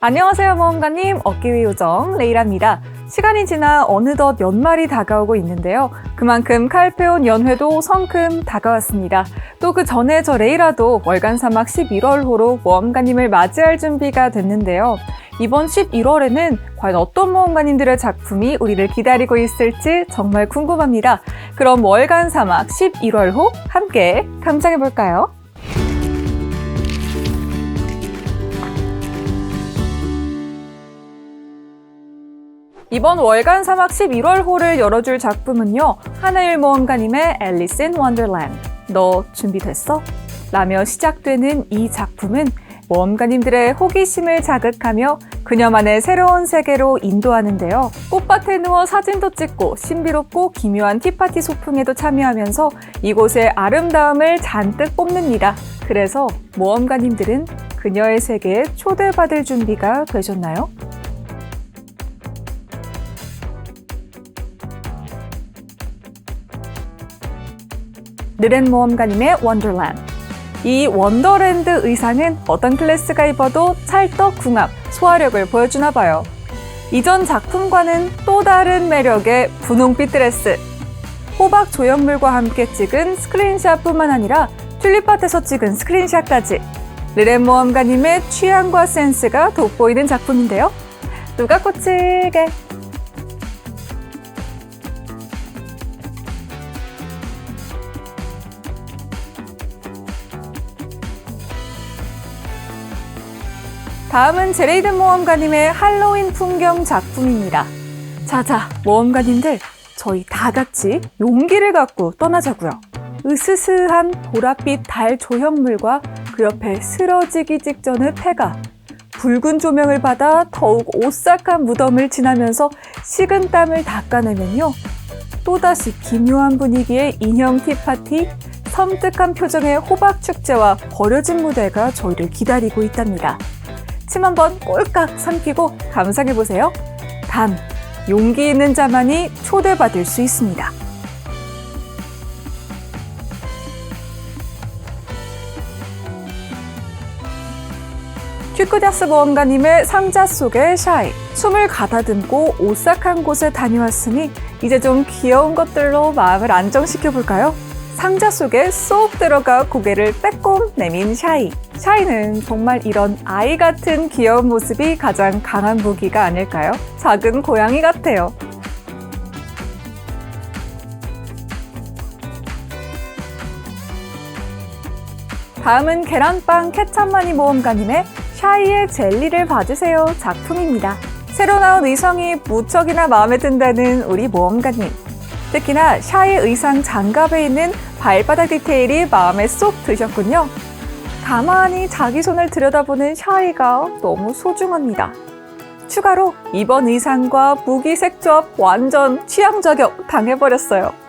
안녕하세요, 모험가님. 어깨위 요정 레이라입니다. 시간이 지나 어느덧 연말이 다가오고 있는데요. 그만큼 칼페온 연회도 성큼 다가왔습니다. 또 그 전에 저 레이라도 월간 사막 11월호로 모험가님을 맞이할 준비가 됐는데요. 이번 11월에는 과연 어떤 모험가님들의 작품이 우리를 기다리고 있을지 정말 궁금합니다. 그럼 월간 사막 11월호 함께 감상해 볼까요? 이번 월간 사막 11월호를 열어줄 작품은요. 하나일 모험가님의 앨리스 인 원더랜드. 너 준비됐어? 라며 시작되는 이 작품은 모험가님들의 호기심을 자극하며 그녀만의 새로운 세계로 인도하는데요. 꽃밭에 누워 사진도 찍고 신비롭고 기묘한 티파티 소풍에도 참여하면서 이곳의 아름다움을 잔뜩 뽐냅니다. 그래서 모험가님들은 그녀의 세계에 초대받을 준비가 되셨나요? 느렌 모험가님의 원더랜드. 이 원더랜드 의상은 어떤 클래스가 입어도 찰떡궁합, 소화력을 보여주나 봐요. 이전 작품과는 또 다른 매력의 분홍빛 드레스. 호박 조형물과 함께 찍은 스크린샷뿐만 아니라 튤립밭에서 찍은 스크린샷까지. 느렌 모험가님의 취향과 센스가 돋보이는 작품인데요. 누가 꽂히게 다음은 제레이든 모험가님의 할로윈 풍경 작품입니다. 자자, 모험가님들, 저희 다 같이 용기를 갖고 떠나자고요. 으스스한 보랏빛 달 조형물과 그 옆에 쓰러지기 직전의 폐가 붉은 조명을 받아 더욱 오싹한 무덤을 지나면서 식은 땀을 닦아내면요. 또다시 기묘한 분위기의 인형 티파티, 섬뜩한 표정의 호박 축제와 버려진 무대가 저희를 기다리고 있답니다. 침 한번 꼴깍 삼키고 감상해 보세요. 단, 용기 있는 자만이 초대받을 수 있습니다. 퀴크다스 보험가님의 상자 속의 샤이. 숨을 가다듬고 오싹한 곳에 다녀왔으니 이제 좀 귀여운 것들로 마음을 안정시켜 볼까요? 상자 속에 쏙 들어가 고개를 빼꼼 내민 샤이. 샤이는 정말 이런 아이 같은 귀여운 모습이 가장 강한 무기가 아닐까요? 작은 고양이 같아요. 다음은 계란빵 케찹마니 모험가님의 샤이의 젤리를 봐주세요 작품입니다. 새로 나온 의상이 무척이나 마음에 든다는 우리 모험가님. 특히나 샤이 의상 장갑에 있는 발바닥 디테일이 마음에 쏙 드셨군요. 가만히 자기 손을 들여다보는 샤이가 너무 소중합니다. 추가로 이번 의상과 무기 색조합 완전 취향 저격 당해버렸어요.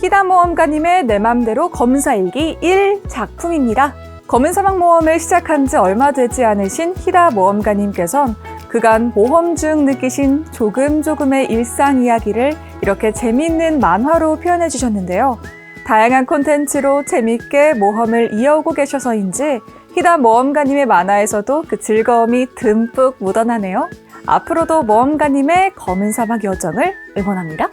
히다 모험가님의 내 맘대로 검사일기 1 작품입니다. 검은 사막 모험을 시작한 지 얼마 되지 않으신 히다 모험가님께선 그간 모험 중 느끼신 조금 조금의 일상 이야기를 이렇게 재미있는 만화로 표현해 주셨는데요. 다양한 콘텐츠로 재밌게 모험을 이어오고 계셔서인지 히다 모험가님의 만화에서도 그 즐거움이 듬뿍 묻어나네요. 앞으로도 모험가님의 검은 사막 여정을 응원합니다.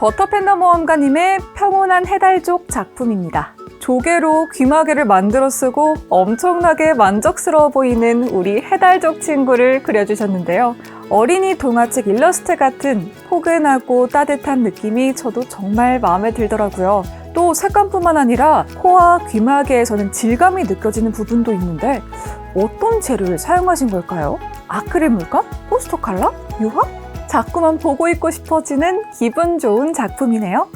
버터팬더 모험가님의 평온한 해달족 작품입니다. 조개로 귀마개를 만들어 쓰고 엄청나게 만족스러워 보이는 우리 해달족 친구를 그려주셨는데요. 어린이 동화책 일러스트 같은 포근하고 따뜻한 느낌이 저도 정말 마음에 들더라고요. 또 색감뿐만 아니라 코와 귀마개에서는 질감이 느껴지는 부분도 있는데 어떤 재료를 사용하신 걸까요? 아크릴 물감? 포스터 칼라? 유화? 자꾸만 보고 있고 싶어지는 기분 좋은 작품이네요.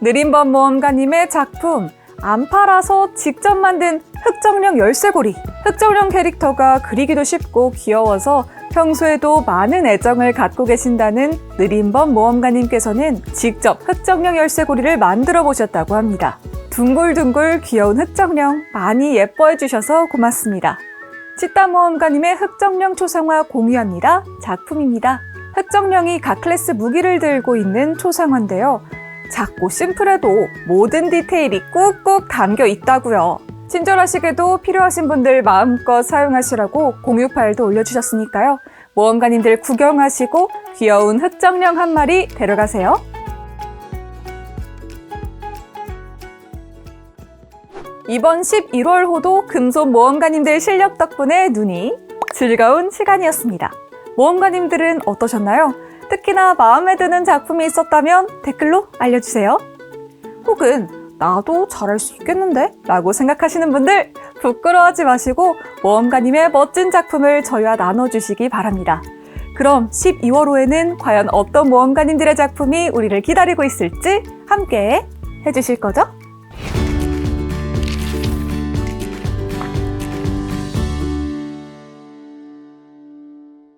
느린범 모험가님의 작품 안 팔아서 직접 만든 흑정령 열쇠고리. 흑정령 캐릭터가 그리기도 쉽고 귀여워서 평소에도 많은 애정을 갖고 계신다는 느린범 모험가님께서는 직접 흑정령 열쇠고리를 만들어 보셨다고 합니다. 둥글둥글 귀여운 흑정령 많이 예뻐해 주셔서 고맙습니다. 치따모험가님의 흑정령 초상화 공유합니다. 작품입니다. 흑정령이 각 클래스 무기를 들고 있는 초상화인데요. 작고 심플해도 모든 디테일이 꾹꾹 담겨 있다고요. 친절하시게도 필요하신 분들 마음껏 사용하시라고 공유 파일도 올려주셨으니까요. 모험가님들 구경하시고 귀여운 흑정령 한 마리 데려가세요. 이번 11월 호도 금손 모험가님들 실력 덕분에 눈이 즐거운 시간이었습니다. 모험가님들은 어떠셨나요? 특히나 마음에 드는 작품이 있었다면 댓글로 알려주세요. 혹은 나도 잘할 수 있겠는데? 라고 생각하시는 분들 부끄러워하지 마시고 모험가님의 멋진 작품을 저희와 나눠주시기 바랍니다. 그럼 12월 호에는 과연 어떤 모험가님들의 작품이 우리를 기다리고 있을지 함께 해주실 거죠?